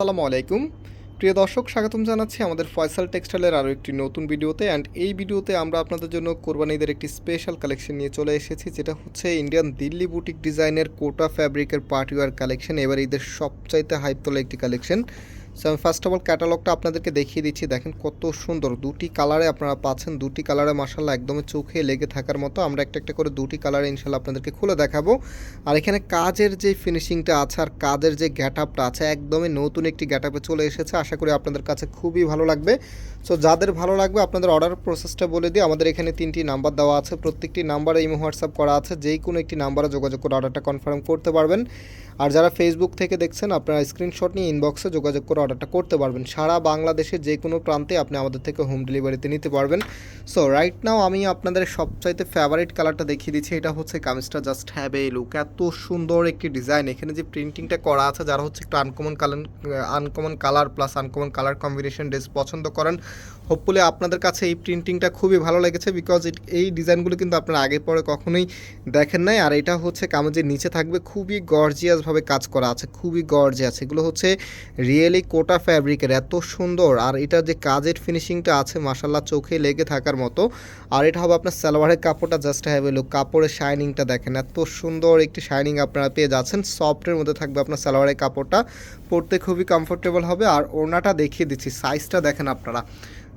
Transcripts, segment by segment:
আসসালামু আলাইকুম। প্রিয় দর্শক, স্বাগতম জানাচ্ছি আমাদের ফয়সাল টেক্সটাইলের আরও একটি নতুন ভিডিওতে। অ্যান্ড এই ভিডিওতে আমরা আপনাদের জন্য কোরবানিদের একটি স্পেশাল কালেকশন নিয়ে চলে এসেছি, যেটা হচ্ছে ইন্ডিয়ান দিল্লি বুটিক ডিজাইনের কোটা ফ্যাব্রিকের পার্টিওয়ার কালেকশন এবার ঈদের সবচাইতে হাইপ তোলা একটি কালেকশন সো আমি ফার্স্ট অফ অল ক্যাটালগটা আপনাদেরকে দেখিয়ে দিচ্ছি। দেখেন কত সুন্দর। দুটি কালারে আপনারা পাচ্ছেন। দুটি কালারে মাসাল্লাহ একদমই চোখে লেগে থাকার মতো। আমরা একটা একটা করে দুটি কালারে ইনশাল্লাহ আপনাদেরকে খুলে দেখাবো। আর এখানে কাজের যে ফিনিশিংটা আছে আর কাজের যে গ্যাট আপটা আছে, একদমই নতুন একটি গ্যাট আপে চলে এসেছে। আশা করি আপনাদের কাছে খুবই ভালো লাগবে। সো যাদের ভালো লাগবে, আপনাদের অর্ডার প্রসেসটা বলে দিই। আমাদের এখানে তিনটি নাম্বার দেওয়া আছে। প্রত্যেকটি নাম্বারে ইমো হোয়াটসঅ্যাপ করা আছে। যেই কোনো একটি নাম্বারে যোগাযোগ করে অর্ডারটা কনফার্ম করতে পারবেন। আর যারা ফেসবুক থেকে দেখছেন, আপনারা স্ক্রিনশট নিয়ে ইনবক্সে যোগাযোগ করে অর্ডারটা করতে পারবেন। সারা বাংলাদেশের যে কোনো প্রান্তে আপনি আমাদের থেকে হোম ডেলিভারিতে নিতে পারবেন। সো রাইট নাও আমি আপনাদের সবচাইতে ফেভারিট কালারটা দেখিয়ে দিচ্ছি। এটা হচ্ছে কামিজটা জাস্ট হ্যাভ এ লুক এত সুন্দর একটি ডিজাইন এখানে যে প্রিন্টিংটা করা আছে, যারা হচ্ছে একটু uncommon colour uncommon colour plus uncommon colour combination dress পছন্দ করেন হোপফুলি আপনাদের কাছে এই প্রিন্টিংটা খুবই ভালো লেগেছে বিকজ এই ডিজাইনগুলো কিন্তু আপনারা আগে পরে কখনোই দেখেন নাই। আর এটা হচ্ছে কামিজের নিচে থাকবে। খুবই গর্জিয়াসভাবে কাজ করা আছে। খুবই গর্জিয়াস এগুলো হচ্ছে রিয়েলি কোটা ফ্যাব্রিকের, এত সুন্দর। আর এটা যে কাজের ফিনিশিংটা আছে মাসাল্লাহ চোখে লেগে থাকার মতো। আর এটা হবে আপনার সালোয়ারের কাপড়টা জাস্ট হ্যাভ কাপড়ের শাইনিংটা দেখেন, এত সুন্দর একটি শাইনিং আপনারা পেয়ে যাচ্ছেন। সফটের মধ্যে থাকবে আপনার সালোয়ারের কাপড়টা। পরতে খুবই কমফোর্টেবল হবে। আর ওড়নাটা দেখিয়ে দিচ্ছি সাইজটা দেখেন আপনারা।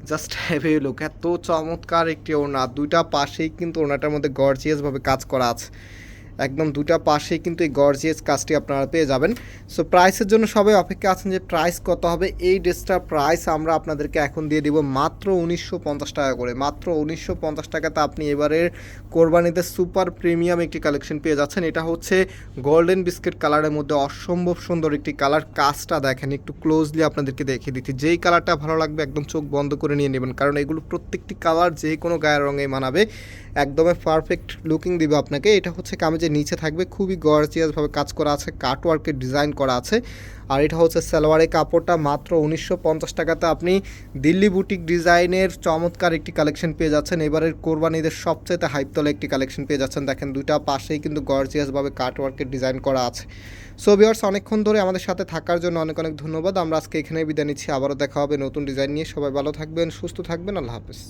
জাস্ট হ্যাভি এত চমৎকার একটি ওড়না। দুইটা পাশেই কিন্তু ওড়নাটার মধ্যে গর্জিয়াসভাবে কাজ করা আছে। একদম দুটা পাশেই কিন্তু এই গর্জিয়াস কাজটি আপনারা পেয়ে যাবেন। সো প্রাইসের জন্য সবাই অপেক্ষা আছেন যে প্রাইস কত হবে? এই ড্রেসটার প্রাইস আমরা আপনাদেরকে এখন দিয়ে দিব মাত্র উনিশশো পঞ্চাশ টাকা করে। মাত্র উনিশশো পঞ্চাশ টাকাতে আপনি এবারের কোরবানিতে সুপার প্রিমিয়াম একটি কালেকশন পেয়ে যাচ্ছেন। এটা হচ্ছে গোল্ডেন বিস্কিট কালারের মধ্যে অসম্ভব সুন্দর একটি কালার কাজটা দেখেন, একটু ক্লোজলি আপনাদেরকে দেখিয়ে দিচ্ছি। যেই কালারটা ভালো লাগবে একদম চোখ বন্ধ করে নিয়ে নেবেন, কারণ এগুলো প্রত্যেকটি কালার যে কোনো গায়ের রঙে মানাবে। একদমই পারফেক্ট লুকিং দিবে আপনাকে। এটা হচ্ছে কামিজের নিচে থাকবে খুবই গর্জিয়াসভাবে কাজ করা আছে কাটওয়ার্কের ডিজাইন করা আছে। আর এটা হচ্ছে সালোয়ারের কাপড়টা মাত্র উনিশশো পঞ্চাশ টাকাতে আপনি দিল্লি বুটিক ডিজাইনের চমৎকার একটি কালেকশন পেয়ে যাচ্ছেন। এবারের কোরবানিদের সবচেয়ে হাইপতলা একটি কালেকশন পেয়ে যাচ্ছেন। দেখেন দুইটা পাশেই কিন্তু গর্জিয়াসভাবে কাটওয়ার্কের ডিজাইন করা আছে। সো ভিওর্স অনেকক্ষণ ধরে আমাদের সাথে থাকার জন্য অনেক অনেক ধন্যবাদ। আমরা আজকে এখানেই বিদায় নিচ্ছি। আবারও দেখা হবে নতুন ডিজাইন নিয়ে। সবাই ভালো থাকবেন, সুস্থ থাকবেন। আল্লাহ হাফেজ।